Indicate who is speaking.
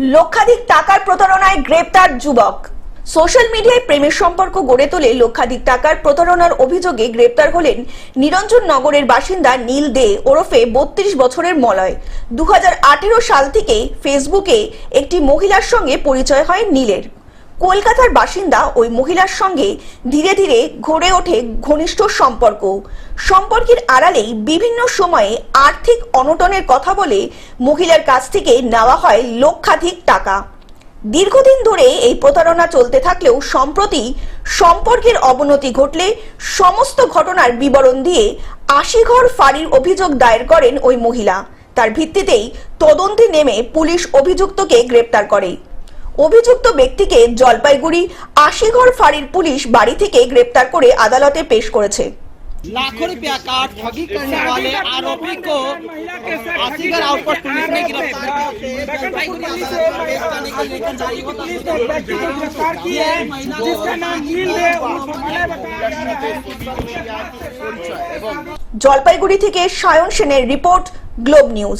Speaker 1: লক্ষাধিক টাকার প্রতারণায় গ্রেপ্তার যুবক। সোশ্যাল মিডিয়ায় প্রেমের সম্পর্ক গড়ে তোলে লক্ষাধিক টাকার প্রতারণার অভিযোগে গ্রেপ্তার হলেন নিরঞ্জন নগরের বাসিন্দা নীল দে ওরফে বত্রিশ বছরের মলয়। দু হাজার আঠেরো সাল থেকে ফেসবুকে একটি মহিলার সঙ্গে পরিচয় হয় নীলের। কলকাতার বাসিন্দা ওই মহিলার সঙ্গে ধীরে ধীরে গড়ে ওঠে ঘনিষ্ঠ সম্পর্ক। সম্পর্কের আড়ালেই বিভিন্ন সময়ে আর্থিক অনটনের কথা বলে মহিলার কাছ থেকে নেওয়া হয় লক্ষাধিক টাকা। দীর্ঘদিন ধরে এই প্রতারণা চলতে থাকলেও সম্প্রতি সম্পর্কের অবনতি ঘটলে সমস্ত ঘটনার বিবরণ দিয়ে আশিঘর ফাঁড়ির অভিযোগ দায়ের করেন ওই মহিলা। তার ভিত্তিতেই তদন্তে নেমে পুলিশ অভিযুক্তকে গ্রেপ্তার করে। অভিযুক্ত ব্যক্তিকে জলপাইগুড়ি আশিঘর ফাঁড়ির পুলিশ বাড়ি থেকে গ্রেপ্তার করে আদালতে পেশ করেছে
Speaker 2: लाखों रुपया का ठगी करने वाले आरोपी को आसीगर आउटपोस्ट पुलिस ने गिरफ्तार
Speaker 3: गिरफ्तार किया है जिसका नाम नील है उर्फ मलय
Speaker 1: জলপাইগুড়ি থেকে সায়ন সেনের রিপোর্ট গ্লোব নিউজ